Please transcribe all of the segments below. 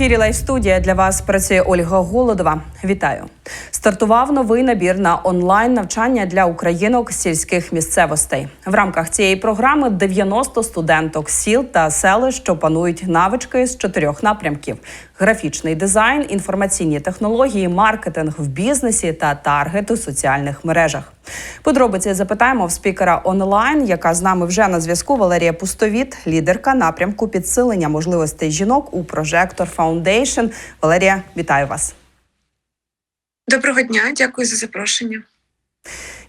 ефірі лайф студія для вас працює Ольга Голодова. Вітаю! Стартував новий набір на онлайн навчання для українок сільських місцевостей. В рамках цієї програми 90 студенток сіл та селищ, що панують навички з чотирьох напрямків: графічний дизайн, інформаційні технології, маркетинг в бізнесі та таргет у соціальних мережах. Подробиці запитаємо в спікера онлайн, яка з нами вже на зв'язку. Валерія Пустовіт, лідерка напрямку підсилення можливостей жінок у Прожектор Фаундейшн. Валерія, вітаю вас. Доброго дня, дякую за запрошення.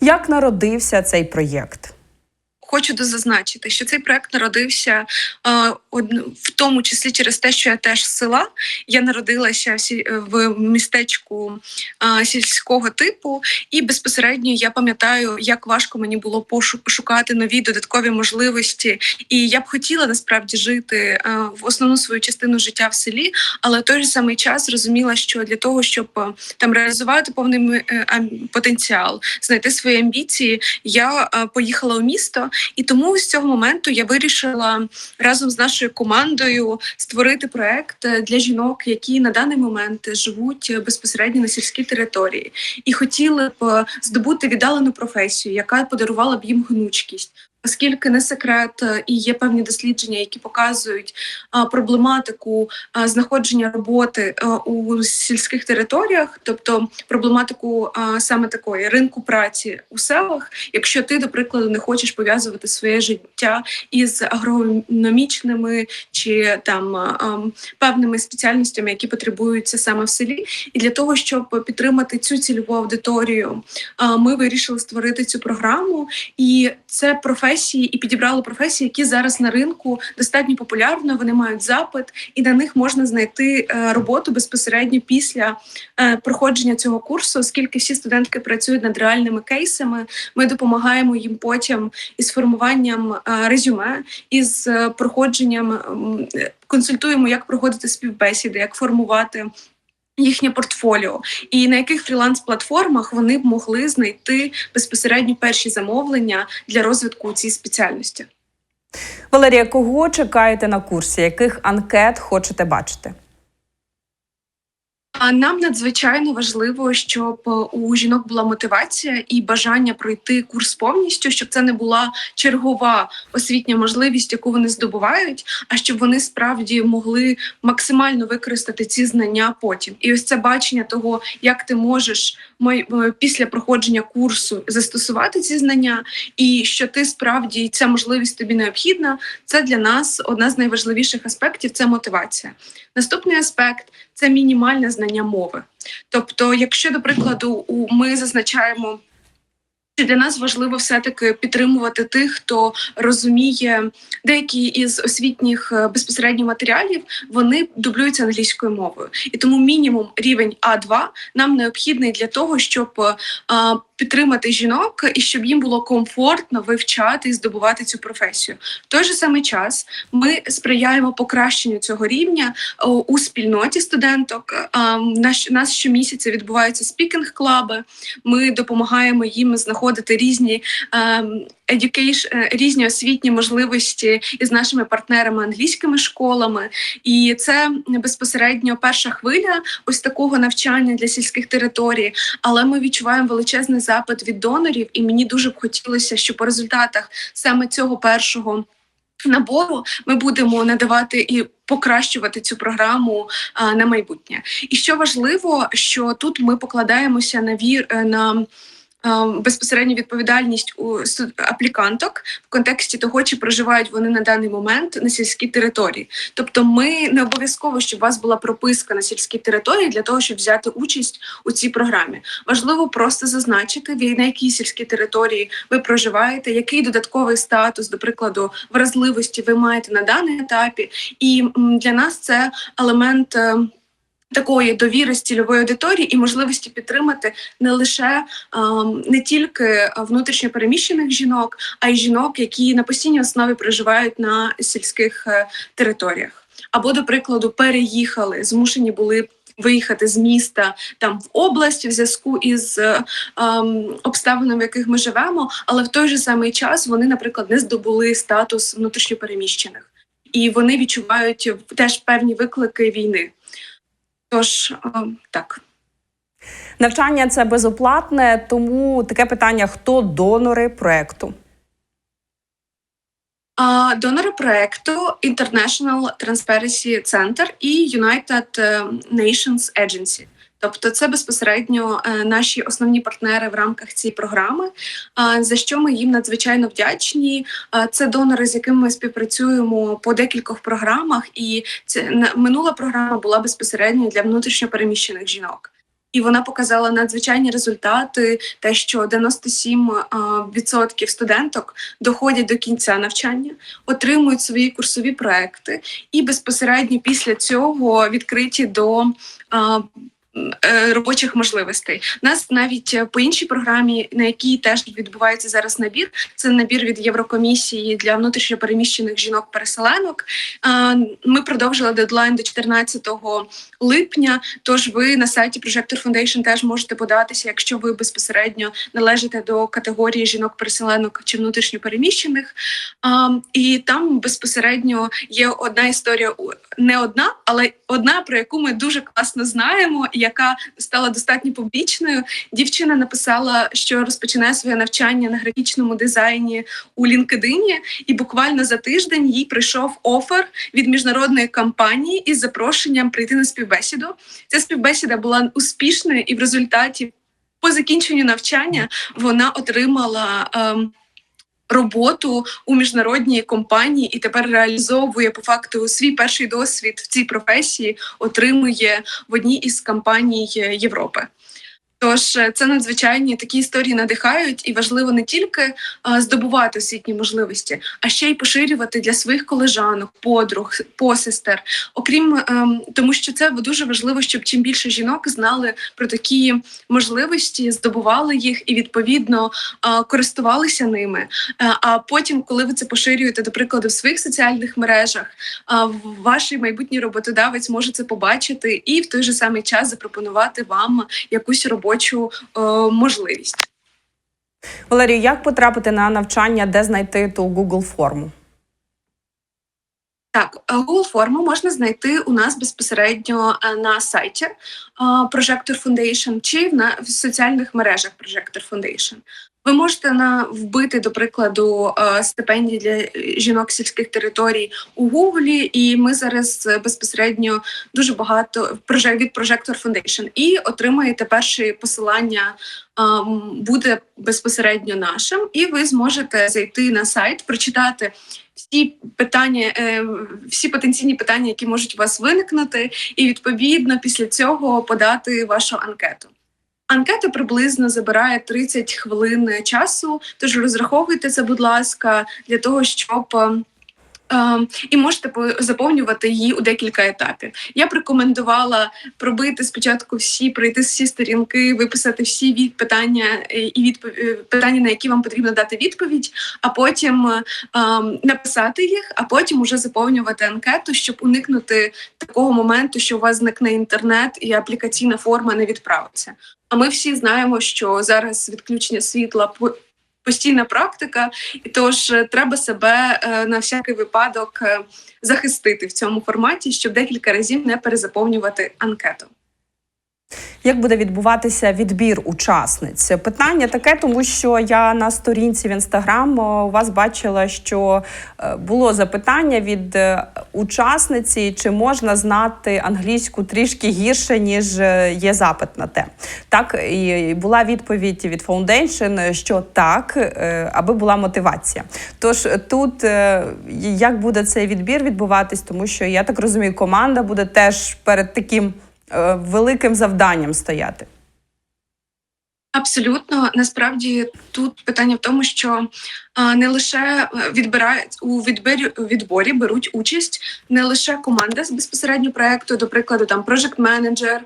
Як народився цей проєкт? Хочу дозазначити, що цей проект народився е, в тому числі через те, що я теж з села. Я народилася в, містечку е, сільського типу, і безпосередньо я пам'ятаю, як важко мені було пошу- шукати нові додаткові можливості. І я б хотіла насправді жити е, в основну свою частину життя в селі, але в той же самий час зрозуміла, що для того, щоб там реалізувати повний потенціал, знайти свої амбіції, я поїхала у місто. І тому з цього моменту я вирішила разом з нашою командою створити проект для жінок, які на даний момент живуть безпосередньо на сільській території, і хотіли б здобути віддалену професію, яка подарувала б їм гнучкість. Оскільки не секрет е, і є певні дослідження, які показують а, проблематику а, знаходження роботи у сільських територіях, тобто проблематику саме такої ринку праці у селах, якщо ти, до прикладу, не хочеш пов'язувати своє життя із агрономічними чи там певними спеціальностями, які потребуються саме в селі, і для того, щоб підтримати цю цільову аудиторію, ми вирішили створити цю програму, і це професії, і підібрали професії, які зараз на ринку достатньо популярно. Вони мають запит, і на них можна знайти е, роботу безпосередньо після е, проходження цього курсу, оскільки всі студентки працюють над реальними кейсами. Ми допомагаємо їм потім із формуванням е, резюме, із проходженням е, консультуємо, як проходити співбесіди, як формувати. Їхнє портфоліо, і на яких фріланс-платформах вони б могли знайти безпосередньо перші замовлення для розвитку цієї спеціальності. Валерія, кого чекаєте на курсі? Яких анкет хочете бачити? Нам надзвичайно важливо, щоб е, у жінок була мотивація і бажання пройти курс повністю, щоб це не була чергова освітня можливість, яку вони здобувають, а щоб вони справді могли максимально використати ці знання потім. І ось це бачення того, як ти можеш е, після проходження курсу застосувати ці знання, і що ти справді ця можливість тобі необхідна. Це для нас одна з найважливіших аспектів це мотивація. Наступний аспект це мінімальне знання мови. Тобто, якщо, до прикладу, ми зазначаємо. що Для нас важливо все-таки підтримувати тих, хто розуміє деякі із освітніх е, безпосередньо матеріалів, вони дублюються англійською мовою, і тому мінімум рівень А2 нам необхідний для того, щоб е, підтримати жінок і щоб їм було комфортно вивчати і здобувати цю професію. В той же самий час ми сприяємо покращенню цього рівня у спільноті студенток. А, у нас щомісяця відбуваються спікінг-клаби. Ми допомагаємо їм знаходити різні ем, education, е, різні освітні можливості із нашими партнерами англійськими школами. І це безпосередньо перша хвиля ось такого навчання для сільських територій. Але ми відчуваємо величезний запит від донорів, і мені дуже б хотілося, щоб по результатах саме цього першого. Набору ми будемо надавати і покращувати цю програму а, на майбутнє. І що важливо, що тут ми покладаємося на вір е, на безпосередню відповідальність у апліканток в контексті того, чи проживають вони на даний момент на сільській території. Тобто, ми не обов'язково, щоб у вас була прописка на сільській території для того, щоб взяти участь у цій програмі. Важливо просто зазначити, на якій сільській території ви проживаєте, який додатковий статус, до прикладу, вразливості ви маєте на даний етапі. І для нас це елемент. Такої довіри з цільової аудиторії і можливості підтримати не лише ем, не тільки внутрішньо переміщених жінок, а й жінок, які на постійній основі проживають на сільських е, територіях, або, до прикладу, переїхали, змушені були виїхати з міста там в область в зв'язку із е, ем, обставинами, в яких ми живемо, але в той же самий час вони, наприклад, не здобули статус внутрішньопереміщених. І вони відчувають теж певні виклики війни. Тож так. Навчання це безоплатне, тому таке питання: хто донори проекту? Донори проекту International Transparency Center і United е, Nations Agency. Тобто, це безпосередньо е, наші основні партнери в рамках цієї програми. За що ми їм надзвичайно вдячні. Це донори, з якими ми співпрацюємо по декількох програмах, і це минула програма була безпосередньо для внутрішньопереміщених жінок. І вона показала надзвичайні результати, те, що 97% студенток доходять до кінця навчання, отримують свої курсові проекти, і безпосередньо після цього відкриті до робочих можливостей. У Нас навіть е, по іншій програмі, на якій теж відбувається зараз набір, це набір від Єврокомісії для внутрішньопереміщених жінок-переселенок. Ми продовжили дедлайн до 14 липня. Тож ви на сайті Projector Foundation теж можете податися, якщо ви безпосередньо належите до категорії жінок-переселенок чи внутрішньопереміщених. І там безпосередньо є одна історія, не одна, але одна, про яку ми дуже класно знаємо, яка стала достатньо публічною. Дівчина написала, що розпочинає своє навчання на графічному дизайні у LinkedIn, і буквально за тиждень їй прийшов офер від міжнародної компанії із запрошенням прийти на співбесіду. Ця співбесіда була успішною, і в результаті, по закінченню навчання, вона отримала. Ем, Роботу у міжнародній компанії і тепер реалізовує по факту свій перший досвід в цій професії, отримує в одній із компаній Європи. Тож е, це надзвичайні такі історії надихають, і важливо не тільки е, здобувати освітні можливості, а ще й поширювати для своїх колежанок, подруг, посестер. Окрім ем, тому, що це дуже важливо, щоб чим більше жінок знали про такі можливості, здобували їх і відповідно е, користувалися ними. А потім, коли ви це поширюєте, до прикладу, в своїх соціальних мережах, ваш майбутній роботодавець може це побачити і в той же самий час запропонувати вам якусь робочу е, можливість. Валерію, як потрапити на навчання, де знайти ту Google форму? Так, е, Google форму можна знайти у нас безпосередньо е, на сайті е, Projector Foundation чи в, на, в соціальних мережах Projector Foundation. Ви можете на вбити, до прикладу, стипендії для жінок сільських територій у Гуглі, і ми зараз безпосередньо дуже багато від Projector Foundation і отримаєте перше посилання. Буде безпосередньо нашим, і ви зможете зайти на сайт, прочитати всі питання, е, всі потенційні питання, які можуть у вас виникнути, і відповідно після цього подати вашу анкету. Анкета приблизно забирає 30 хвилин часу, тож розраховуйте це, будь ласка, для того, щоб. Е, е, І можете по- заповнювати її у декілька етапів. Я б рекомендувала пробити спочатку всі, пройти всі сторінки, виписати всі від питання е, і відпов... е, питання, на які вам потрібно дати відповідь, а потім ем, написати їх, а потім уже заповнювати анкету, щоб уникнути такого моменту, що у вас зникне інтернет і аплікаційна форма не відправиться. А ми всі знаємо, що зараз відключення світла постійна практика, і тож е, треба себе е, на всякий випадок е, захистити в цьому форматі, щоб декілька разів не перезаповнювати анкету. Як буде відбуватися відбір учасниць? Питання таке, тому що я на сторінці в інстаграм у вас бачила, що е, було запитання від е, учасниці, чи можна знати англійську трішки гірше, ніж е, є запит на те. Так і була відповідь від Foundation, що так, е, аби була мотивація. Тож тут е, як буде цей відбір відбуватись, тому що я так розумію, команда буде теж перед таким е, великим завданням стояти. Абсолютно, насправді тут питання в тому, що а, не лише е, відбирають у відборі, у відборі беруть участь не лише команда з безпосередньо проекту, до прикладу, там project менеджер,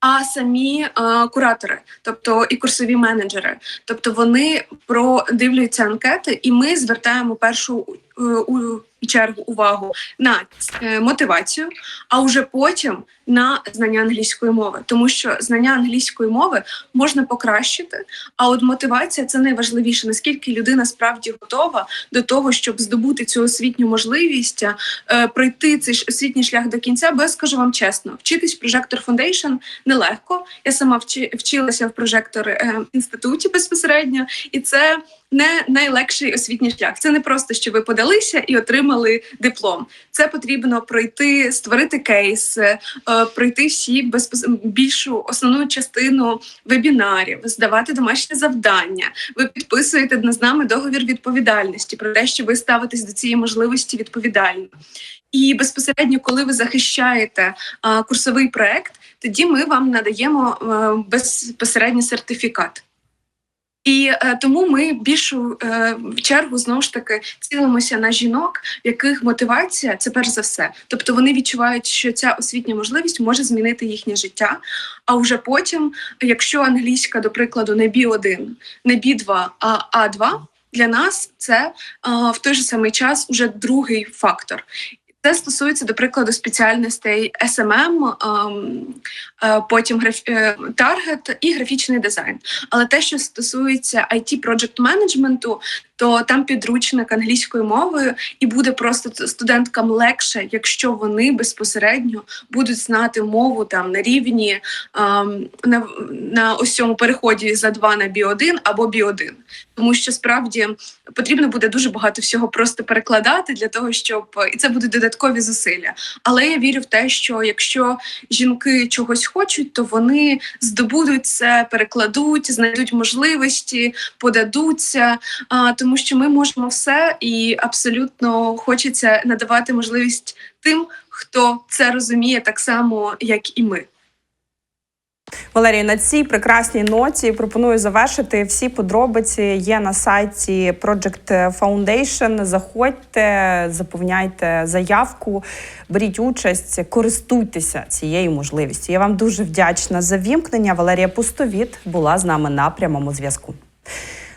а самі е, куратори, тобто і курсові менеджери. Тобто вони продивлюються анкети, і ми звертаємо першу е, у чергу увагу на е, мотивацію, а вже потім на знання англійської мови, тому що знання англійської мови можна покращити. А от мотивація це найважливіше, наскільки людина справді готова до того, щоб здобути цю освітню можливість, е, пройти цей освітній шлях до кінця. Бо я скажу вам чесно, вчитись Projector Foundation нелегко. Я сама вчи, вчилася в прожектор е, інституті безпосередньо, і це не найлегший освітній шлях. Це не просто, що ви подалися і отримали диплом. Це потрібно пройти, створити кейс, е, пройти всі безпос... більшу основну частину вебінарів, здавати домашні завдання. Ви підписуєте з нами договір відповідальності про те, що ви ставитесь до цієї можливості відповідально. І безпосередньо, коли ви захищаєте а, курсовий проект, тоді ми вам надаємо е, безпосередньо сертифікат. І е, тому ми більшу е, чергу знову ж таки цілимося на жінок, в яких мотивація це перш за все. Тобто вони відчувають, що ця освітня можливість може змінити їхнє життя. А вже потім, якщо англійська, до прикладу, не B1, не B2, а А2, для нас це е, в той же самий час уже другий фактор. Це стосується, до прикладу, спеціальностей SMM, ем, е, потім е, таргет і графічний дизайн. Але те, що стосується it проджект менеджменту, то там підручник англійською мовою, і буде просто студенткам легше, якщо вони безпосередньо будуть знати мову там на рівні ем, на, на ось цьому переході за 2 на B1 або B1. Тому що справді потрібно буде дуже багато всього просто перекладати для того, щоб і це будуть додаткові зусилля. Але я вірю в те, що якщо жінки чогось хочуть, то вони здобудуть це, перекладуть, знайдуть можливості, подадуться. А, тому що ми можемо все, і абсолютно хочеться надавати можливість тим, хто це розуміє так само, як і ми. Валерія, на цій прекрасній ноті пропоную завершити. Всі подробиці є на сайті Project Foundation. Заходьте, заповняйте заявку, беріть участь, користуйтеся цією можливістю. Я вам дуже вдячна за вімкнення. Валерія Пустовіт була з нами на прямому зв'язку.